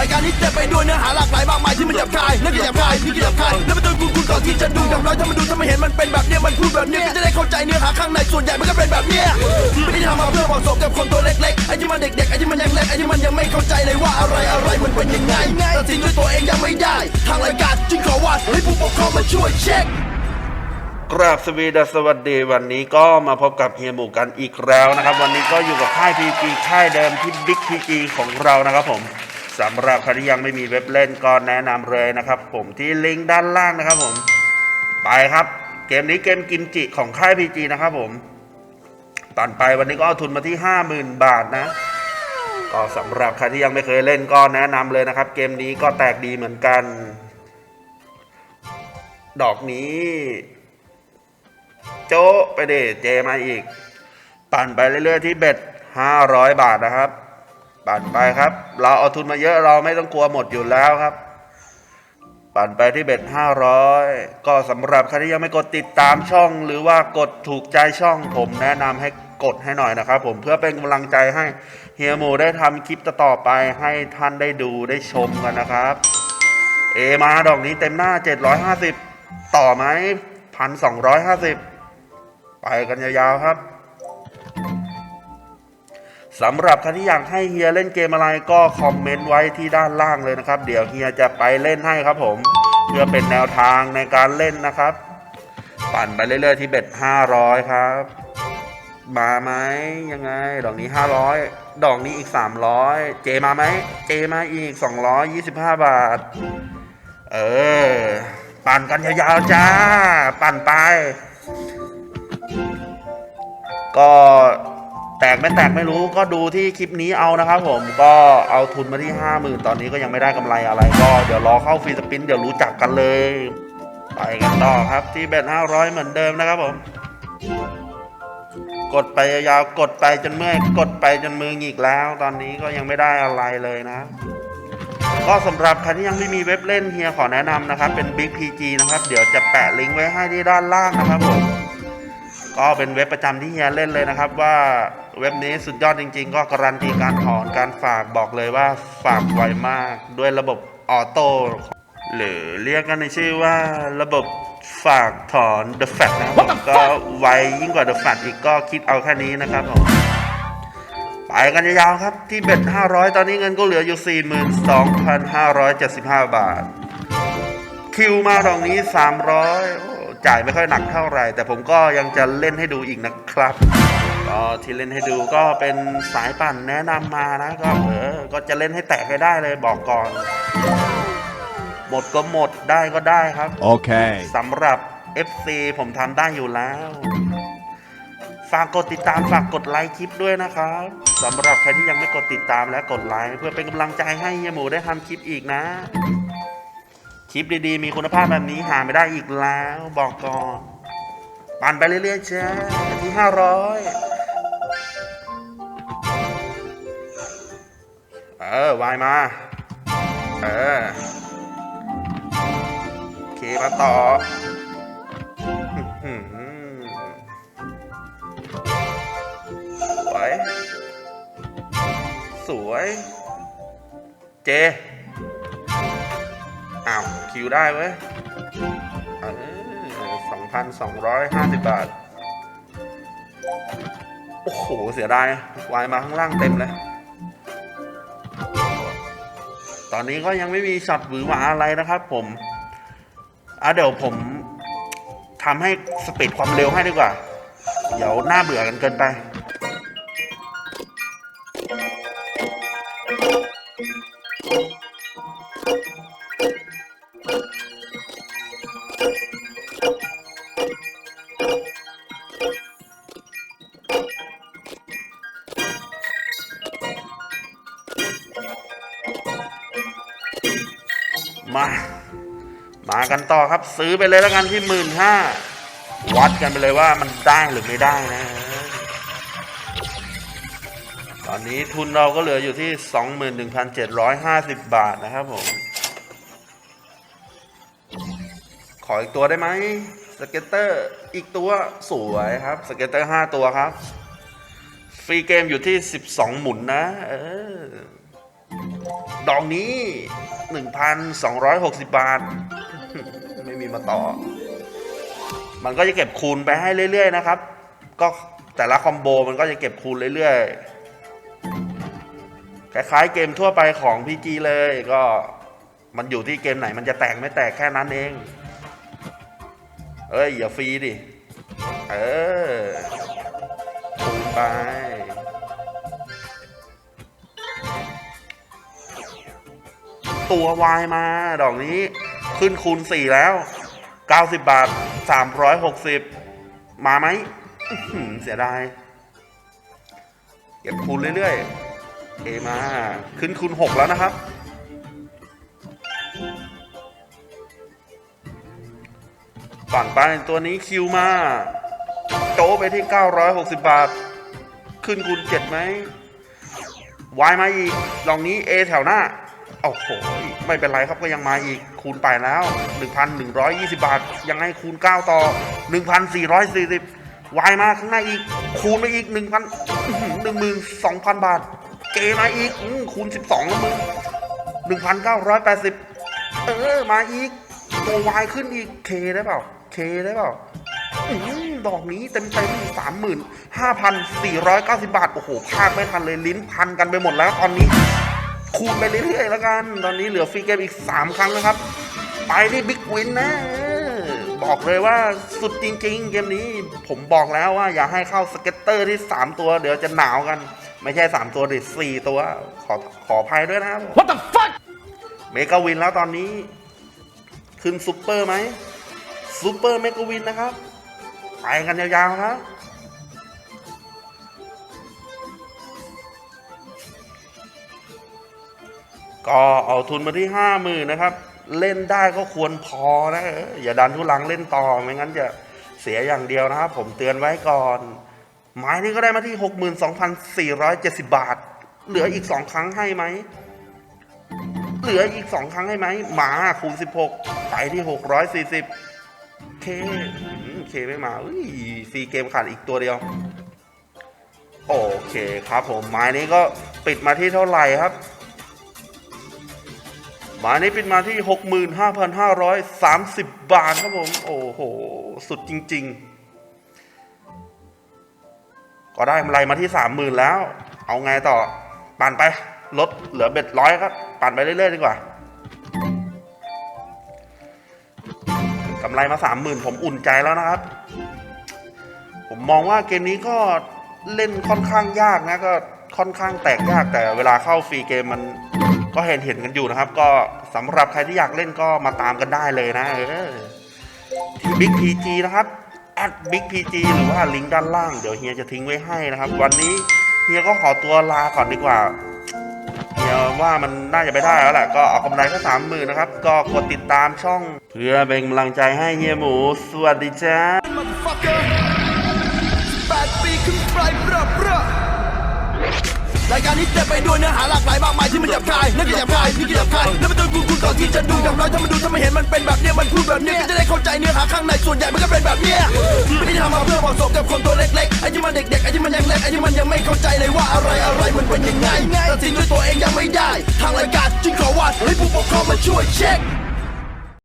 รายการนี้เต็มไปด้วยเนื้อหาหลากหลายมากมายที่มันหยาบคายนั่นก็หยาบคายนี่ก็หยาบคายแล้วมาดูกูกูก่อนที่จะดูกับเราถ้ามันดูถ้ามันเห็นมันเป็นแบบเนี้ยมันพูดแบบเนี้ยก็จะได้เข้าใจเนื้อหาข้างในส่วนใหญ่มันก็เป็นแบบเนี้ยไม่ได้ทำมาเพื่อเหมาะสมกับคนตัวเล็กๆไอ้ที่มันเด็กๆไอ้ที่มันยังเล็กไอ้ที่มันยังไม่เข้าใจเลยว่าอะไรอะไรมันเป็นยังไงตัดสินด้วยตัวเองยังไม่ได้ ทางรายการจึงขอวานให้ผู้ปกครองมาช่วยเช็คกราบสวีดัสสวัสดีวันนี้ก็มาพบกับเฮียหมูกันอีกแล้วนะครับ วันนี้ก็อยู่กับค่ายพีจีค่ายเดิมที่บิ๊กพีจีของเรานะครับผม สำหรับใครที่ยังไม่มีเว็บเล่นก็แนะนำเลยนะครับ ผมที่ลิงก์ด้านล่างนะครับผม ไปครับ เกมนี้เกมกิมจิของค่ายพีจีนะครับผมตันไปวันนี้ก็เอาทุนมาที่ 50,000 บาทนะ ก็สำหรับใครที่ยังไม่เคยเล่นก็แนะนำเลยนะครับ เกมนี้ก็แตกดีเหมือนกัน ดอกนี้ โจะไปเดเจมาอีก ปั่นไปเรื่อยๆที่เบ็ด500 บาทนะครับ ปั่นไปครับ เราเอาทุนมาเยอะเราไม่ต้องกลัวหมดอยู่แล้วครับ ปั่นไปที่เบ็ด500ก็สำหรับใครที่ยังไม่กดติดตามช่อง หรือว่ากดถูกใจช่องผมแนะนำให้กดให้หน่อยนะครับ ผมเพื่อเป็นกำลังใจให้เฮียหมูได้ทำคลิปต่อไปให้ท่านได้ดูได้ชมกันนะครับ เอมาดอกนี้เต็มหน้า 750 ต่อไหมพันสองร้อยห้าสิบไปกันยาวๆครับ สำหรับใครที่อยากให้เฮียเล่นเกมอะไรก็คอมเมนต์ไว้ที่ด้านล่างเลยนะครับ เดี๋ยวเฮียจะไปเล่นให้ครับผม เพื่อเป็นแนวทางในการเล่นนะครับ ปั่นไปเรื่อยๆที่เบ็ด500 ครับ มาไหมยังไง ดอกนี้ 500 ดอกนี้อีก 300 เจมาไหม เจมาอีก 225 บาท เออ ปั่นกันยาวๆจ้า ปั่นไป ก็ แตกไม่แตกไม่รู้ก็ดูที่คลิปนี้เอานะครับผมก็เอาทุนมาที่ห้าหมื่นตอนนี้ก็ยังไม่ได้กำไรอะไร ก็เดี๋ยวรอเข้าฟรีสปินเดี๋ยวรู้จักกันเลยไปกันต่อครับที่เบ็ดห้าร้อยเหมือนเดิมนะครับผม กดไปยาวกดไปจนเมื่อยกดไปจนมือหงิกแล้ว ตอนนี้ก็ยังไม่ได้อะไรเลยนะ ก็สำหรับใครที่ยังไม่มีเว็บเล่นเฮียขอแนะนำนะครับ เป็น Big PG นะครับ เดี๋ยวจะแปะลิงก์ไว้ให้ที่ด้านล่างนะครับผม ก็เป็นเว็บประจำที่เฮียเล่นเลยนะครับ ว่าเว็บนี้สุดยอดจริง ๆ ก็การันตีการถอนการฝากบอกเลยว่าฝากไวมากด้วยระบบออโต้หรือเรียกกันในชื่อว่าระบบฝากถอน The Fat นะครับผมก็ไวยิ่งกว่า The Fat อีกก็คิดเอาแค่นี้นะครับผมไปกันยาวๆครับที่เบ็ด500 ตอนนี้เงินก็เหลืออยู่ 42,575 บาท คิวมาดอกนี้ 300โอ้ จ่ายไม่ค่อยหนักเท่าไหร่ แต่ผมก็ยังจะเล่นให้ดูอีกนะครับก็ที่เล่นให้ดูก็เป็นสายปั่นแนะนำมานะก็เออก็จะเล่นให้แตกให้ได้เลยบอกก่อน หมดก็หมดได้ก็ได้ครับ Okay. สำหรับ FC ผมทำได้อยู่แล้ว ฝากกดติดตามฝากกดไลค์คลิปด้วยนะครับสำหรับใครที่ยังไม่กดติดตามและกดไลค์เพื่อเป็นกำลังใจให้เฮียหมูได้ทำคลิปอีกนะ คลิปดีๆ มีคุณภาพแบบนี้หาไม่ได้อีกแล้ว บอกก่อนปั่นไปเรื่อยๆจ้าที่ห้าร้อยเออวายมา เออโอเคมาต่อสวยสวยเจ คิวได้เว้ยเออสองพันสองร้อยห้าสิบบาท โอ้โห เสียดายวายมาข้างล่างเต็มเลย ตอนนี้ก็ยังไม่มีช็อตหวือหวาอะไรนะครับผม อะเดี๋ยวผมทำให้สปีดความเร็วให้ดีกว่า เดี๋ยวหน้าเบื่อกันเกินไป กันต่อครับ ซื้อไปเลยแล้วกันที่หมื่นห้าวัดกันไปเลยว่ามันได้หรือไม่ได้นะ ตอนนี้ทุนเราก็เหลืออยู่ที่ 21,750 บาทนะครับผม ขออีกตัวได้ไหมสเก็ตเตอร์อีกตัวสวยครับ สเก็ตเตอร์ 5 ตัวครับ ฟรีเกมอยู่ที่ 12 หมุนนะเออดองนี้ 1,260 บาท มีมาต่อ มันก็จะเก็บคูณไปให้เรื่อย ๆ นะครับ ก็แต่ละคอมโบมันก็จะเก็บคูณเรื่อยๆ คล้ายๆเกมทั่วไปของ PG เลยก็มันอยู่ที่เกมไหนมันจะแตกไม่แตกแค่นั้นเอง เอ้ย อย่าฟรีดิ เออคูณไปตัววายมาดอกนี้ ขึ้นคูณ 4 แล้ว 90 บาท 360 มาไหมอื้อหือเสียดายเก็บคูณเรื่อยๆ เอมา ขึ้นคูณ 6 แล้วนะครับปั่นไปตัวนี้คิวมา โจไปที่ 960 บาท ขึ้นคูณ 7 ไหมวายมาอีกลองนี้ A แถวหน้า โอ้โห ไม่เป็นไรครับก็ยังมาอีกคูณไปแล้ว 1,120 บาท ยังไงคูณ 9 ต่อ 1,440วายมาข้างหน้าอีก คูณไปอีก 1,000 12,000 บาท เกมาอีกอคูณ 12แล้วมึง1,980 เออ มาอีก ตัววายขึ้นอีกเคได้เปล่าเคได้เปล่าหือดอกนี้เต็มเต็มสามหมื่นห้าพันสี่ร้อยเก้าสิบาท โอ้โหพลาดไม่ทันเลยลิ้นพันกันไปหมดแล้วตอนนี้ คูณไปเรื่อยๆแล้วกัน ตอนนี้เหลือฟรีเกมอีกสามครั้งนะครับ ไปที่บิ๊กวินนะเออบอกเลยว่าสุดจริงๆ เกมนี้ผมบอกแล้วว่าอย่าให้เข้าสเก็ตเตอร์ที่ 3 ตัว เดี๋ยวจะหนาวกัน ไม่ใช่ 3 ตัวดิสี่ตัว ขอขออภัยด้วยนะครับ What the fuck เมกาวินแล้วตอนนี้ ขึ้นซูเปอร์ไหมซูเปอร์เมกาวินนะครับ ไปกันยาวๆครับ ก็เอาทุนมาที่ห้าหมื่นนะครับ เล่นได้ก็ควรพอนะอย่าดันทุลังเล่นต่อไม่งั้นจะเสียอย่างเดียวนะครับ ผมเตือนไว้ก่อนไม้นี้ก็ได้มาที่ 62,470 บาท เหลืออีก 2 ครั้งให้ไหม เหลืออีก 2 ครั้งให้ไหม หมาคูณ16 ไปที่ 640 เค เคไม่มาอุ้ยฟรีเกมขาดอีกตัวเดียว โอเคครับผมไม้นี้ก็ปิดมาที่เท่าไหร่ครับ หมายนี้ปิดมาที่ 65,530 บาทครับผม โอ้โห สุดจริง ๆ ก็ได้กำไรมาที่ 30,000 แล้ว เอาไงต่อ ปั่นไป ลดเหลือเบ็ดร้อยครับ ปั่นไปเรื่อย ๆ ดีกว่ากำไรมา 30,000 ผมอุ่นใจแล้วนะครับ ผมมองว่าเกมนี้ก็เล่นค่อนข้างยากนะ ก็ค่อนข้างแตกยากแต่เวลาเข้าฟรีเกมมัน ก็เห็นเห็นกันอยู่นะครับ ก็สำหรับใครที่อยากเล่นก็มาตามกันได้เลยนะเออที่ Big PG นะครับ at Big PG หรือว่าลิงก์ด้านล่างเดี๋ยวเฮียจะทิ้งไว้ให้นะครับ วันนี้เฮียก็ขอตัวลาก่อนดีกว่าเฮียว่ามันน่าจะไปได้แล้วแหละก็เอากำไรแค่สามหมื่นนะครับ ก็กดติดตามช่อง เพื่อเป็นกำลังใจให้เฮียหมูสวัสดีจ้า รายการนี้เต็มไปด้วยเนื้อหาหลากหลายมากมายที่มันหยาบคายนั่นก็หยาบคายนี่ก็หยาบคายแล้วมันต้องกูกูก่อนที่จะดูอย่างน้อยถ้ามันดูถ้ามันเห็นมันเป็นแบบเนี้ยมันพูดแบบเนี้ยก็จะได้เข้าใจเนื้อหาข้างในส่วนใหญ่มันก็เป็นแบบเนี้ยไม่ได้ทำมาเพื่อเหมาะสมกับคนตัวเล็กๆไอ้ที่มันเด็กๆไอ้ที่มันยังเล็กไอ้ที่มันยังไม่เข้าใจเลยว่าอะไรอะไรมันเป็นยังไงตัดสินด้วยตัวเองยังไม่ได้ ทางรายการจึงขอว่าให้ผู้ปกครองมาช่วยเช็ค